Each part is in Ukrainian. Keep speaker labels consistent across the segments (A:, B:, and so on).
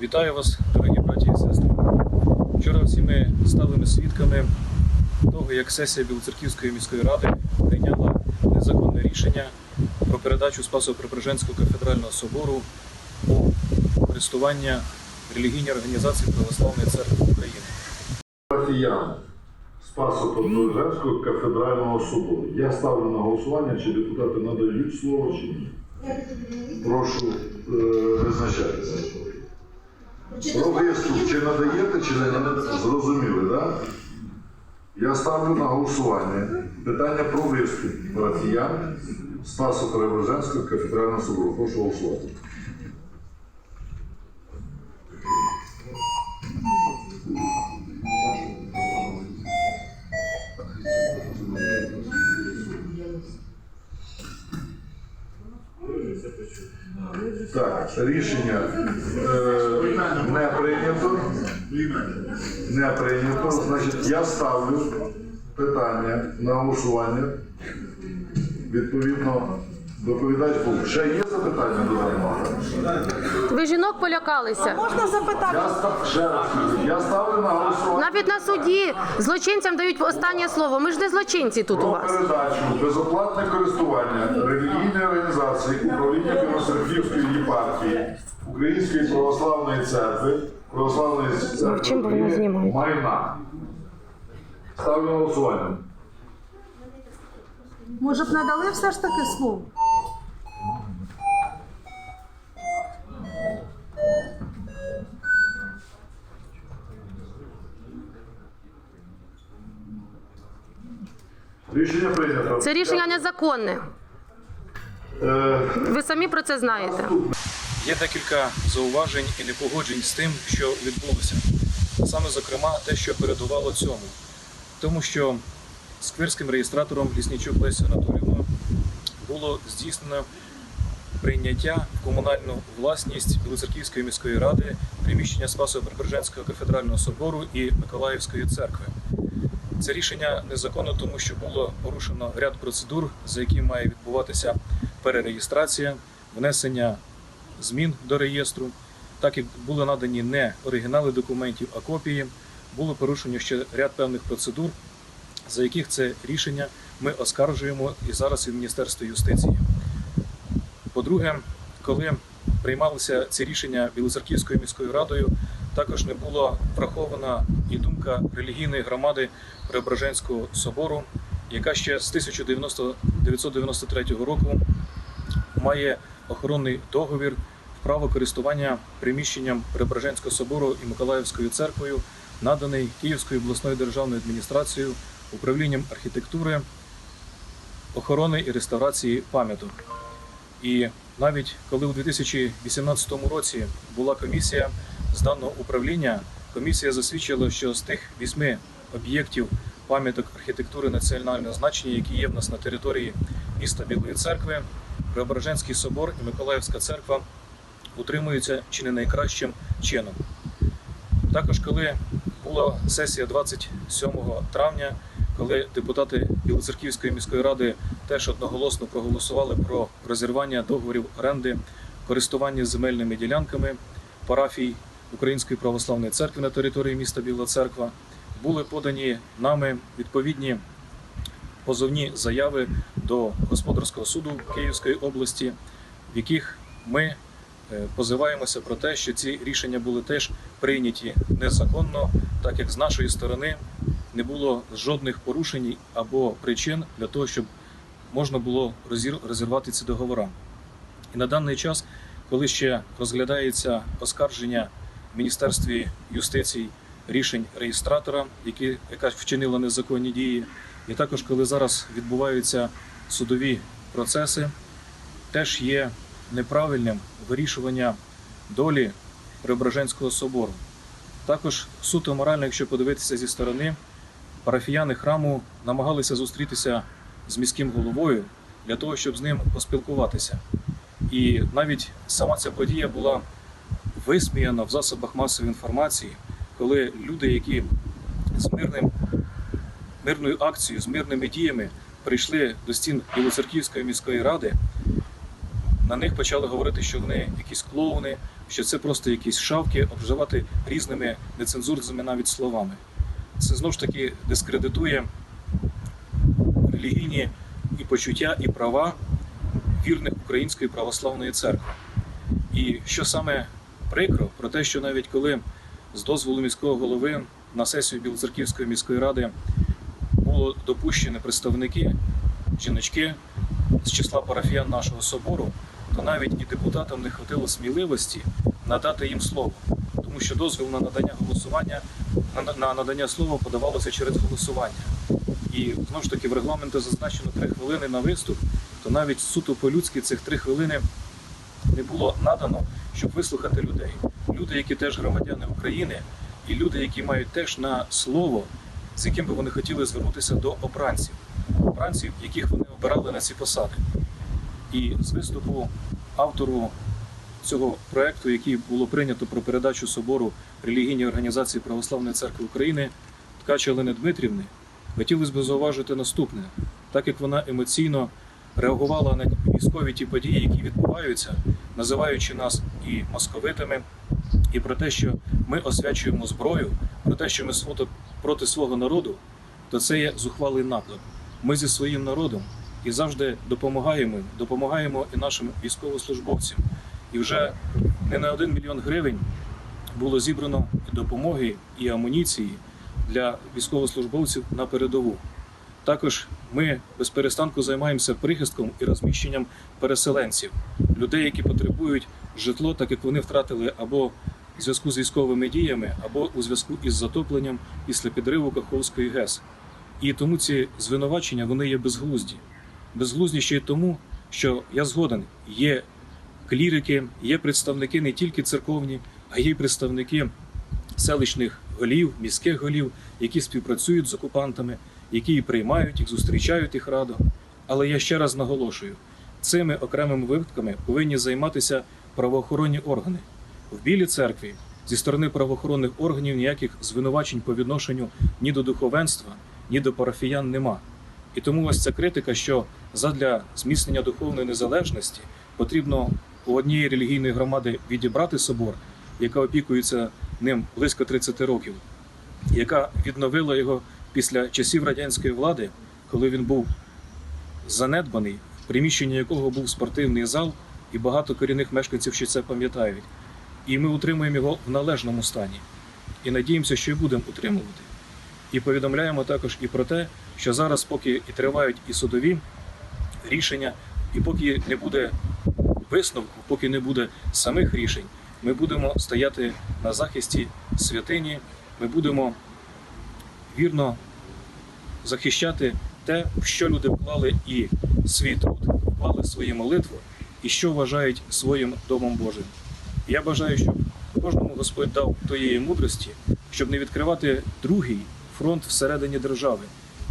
A: Вітаю вас, дорогі браті і сестри. Вчора всі ми стали свідками того, як сесія Білоцерківської міської ради прийняла незаконне рішення про передачу Спасо-Преображенського кафедрального собору у користування релігійній організації Православної церкви України.
B: Пафіян Спасо Преображенського кафедрального собору. Я ставлю на голосування, чи депутати надають слово, чи ні. Прошу е, визначатися. Про виступ чи надаєте, чи не надаєте? Зрозуміли, так? Я ставлю на голосування питання про виступ парафіян Спасо Преображенського кафедрального собору. Прошу голосувати. Так, рішення е, не прийнято. Не прийнято. Значить, я ставлю питання на голосування. Відповідно, доповідач був. Ще є запитання до мене?
C: Ви жінок полякалися.
D: Можна запитати?
B: Я ще раз. кажу, Я ставлю на голосування
C: Навіть на суді злочинцям дають останнє слово. Ми ж не злочинці тут у
B: про
C: вас.
B: передачу безоплатне користування релігійної організації управління Білоцерківської єпархії Української православної церкви, православної церкви
C: Мовчим, бо мене
B: України
C: знімають.
B: майна. Ставлю на голосування.
D: Може б надали все ж таки слово?
B: Прийнято.
C: Це рішення незаконне.
B: Е,
C: Ви самі про це знаєте.
A: Є декілька зауважень і непогоджень з тим, що відбулося. Саме зокрема, те, що передувало цьому. Тому що скверським реєстратором Ліснічук Лесі Анатолівна було здійснено прийняття в комунальну власність Білоцерківської міської ради приміщення Спасо-Преображенського кафедрального собору і Миколаївської церкви. Це рішення незаконно, тому що було порушено ряд процедур, за які має відбуватися перереєстрація, внесення змін до реєстру. Так як були надані не оригінали документів, а копії, було порушено ще ряд певних процедур, за яких це рішення ми оскаржуємо і зараз і в Міністерстві юстиції. По-друге, коли приймалися ці рішення Білоцерківською міською радою, також не була врахована і думка релігійної громади Преображенського собору, яка ще з 1993 року має охоронний договір право користування приміщенням Преображенського собору і Миколаївською церквою, наданий Київською обласною державною адміністрацією, управлінням архітектури, охорони і реставрації пам'яток. І навіть коли у 2018 році була комісія з даного управління, комісія засвідчила, що з тих вісьми об'єктів пам'яток архітектури національного значення, які є в нас на території міста Білої церкви, Преображенський собор і Миколаївська церква утримуються чи не найкращим чином. Також, коли була сесія 27 травня, коли депутати Білоцерківської міської ради теж одноголосно проголосували про розірвання договорів оренди користування земельними ділянками парафій Української православної церкви на території міста Біла Церква, були подані нами відповідні позовні заяви до господарського суду Київської області, в яких ми е, позиваємося про те, що ці рішення були теж прийняті незаконно, так як з нашої сторони не було жодних порушень або причин для того, щоб можна було розір- розірвати ці договори. І на даний час, коли ще розглядається оскарження Міністерстві юстиції рішень реєстратора, які, яка вчинила незаконні дії, і також коли зараз відбуваються судові процеси, теж є неправильним вирішування долі Преображенського собору. Також суто морально, якщо подивитися зі сторони, парафіяни храму намагалися зустрітися з міським головою для того, щоб з ним поспілкуватися. І навіть сама ця подія була висміяна в засобах масової інформації, коли люди, які з мирним, мирною акцією, з мирними діями прийшли до стін Білоцерківської міської ради, на них почали говорити, що вони якісь клоуни, що це просто якісь шавки, обживати різними нецензурними навіть словами. Це знову ж таки дискредитує релігійні і почуття, і права вірних Української православної церкви. І що саме прикро, про те, що навіть коли з дозволу міського голови на сесію Білоцерківської міської ради було допущені представники, жіночки з числа парафіян нашого собору, то навіть і депутатам не хватило сміливості надати їм слово, тому що дозвіл на надання голосування на, на надання слова подавалося через голосування. І знову ж таки в регламенті зазначено три хвилини на виступ, то навіть суто по-людськи цих три хвилини не було надано, щоб вислухати людей. Люди, які теж громадяни України, і люди, які мають теж на слово, з яким би вони хотіли звернутися до обранців, обранців, яких вони обирали на ці посади. І з виступу автору цього проекту, який було прийнято про передачу собору релігійній організації Православної церкви України Ткача Олени Дмитрівни, хотілося б зауважити наступне: так як вона емоційно реагувала на військові ті події, які відбуваються, називаючи нас і московитами, і про те, що ми освячуємо зброю, про те, що ми свото проти свого народу, то це є зухвалий наклеп. Ми зі своїм народом і завжди допомагаємо, допомагаємо і нашим військовослужбовцям. І вже не на один мільйон гривень було зібрано допомоги і амуніції для військовослужбовців на передову. Також ми без перестанку займаємося прихистком і розміщенням переселенців, людей, які потребують житло, так як вони втратили або в зв'язку з військовими діями, або у зв'язку із затопленням після підриву Каховської ГЕС. І тому ці звинувачення вони є безглузді. Безглузді ще й тому, що я згоден, є клірики, є представники не тільки церковні, а є й представники селищних голів, міських голів, які співпрацюють з окупантами, які їх приймають, їх зустрічають їх радо. Але я ще раз наголошую: цими окремими випадками повинні займатися правоохоронні органи. В Білій церкві зі сторони правоохоронних органів ніяких звинувачень по відношенню ні до духовенства, ні до парафіян нема. І тому ось ця критика, що задля зміцнення духовної незалежності потрібно у однієї релігійної громади відібрати собор, яка опікується ним близько 30 років, яка відновила його після часів радянської влади, коли він був занедбаний, в приміщенні якого був спортивний зал, і багато корінних мешканців ще це пам'ятають. І ми утримуємо його в належному стані. І надіємося, що і будемо утримувати. І повідомляємо також і про те, що зараз, поки і тривають і судові рішення, і поки не буде висновку, поки не буде самих рішень, ми будемо стояти на захисті святині, ми будемо вірно захищати те, в що люди вклали і свій труд, вклали свої молитви, і що вважають своїм домом Божим. Я бажаю, щоб кожному Господь дав тієї мудрості, щоб не відкривати другий фронт всередині держави,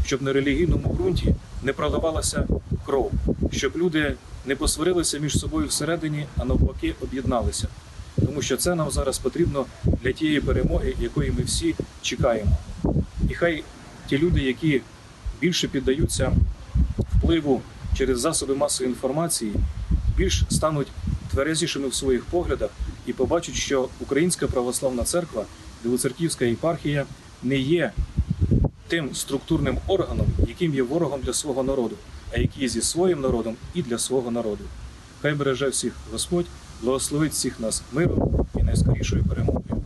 A: щоб на релігійному ґрунті не проливалася кров, щоб люди не посварилися між собою всередині, а навпаки об'єдналися. Тому що це нам зараз потрібно для тієї перемоги, якої ми всі чекаємо. І хай ті люди, які більше піддаються впливу через засоби масової інформації, більш стануть тверезішими в своїх поглядах і побачать, що Українська православна церква, Білоцерківська єпархія не є тим структурним органом, яким є ворогом для свого народу, а який є зі своїм народом і для свого народу. Хай береже всіх Господь, благословить всіх нас миром і найскорішою перемогою.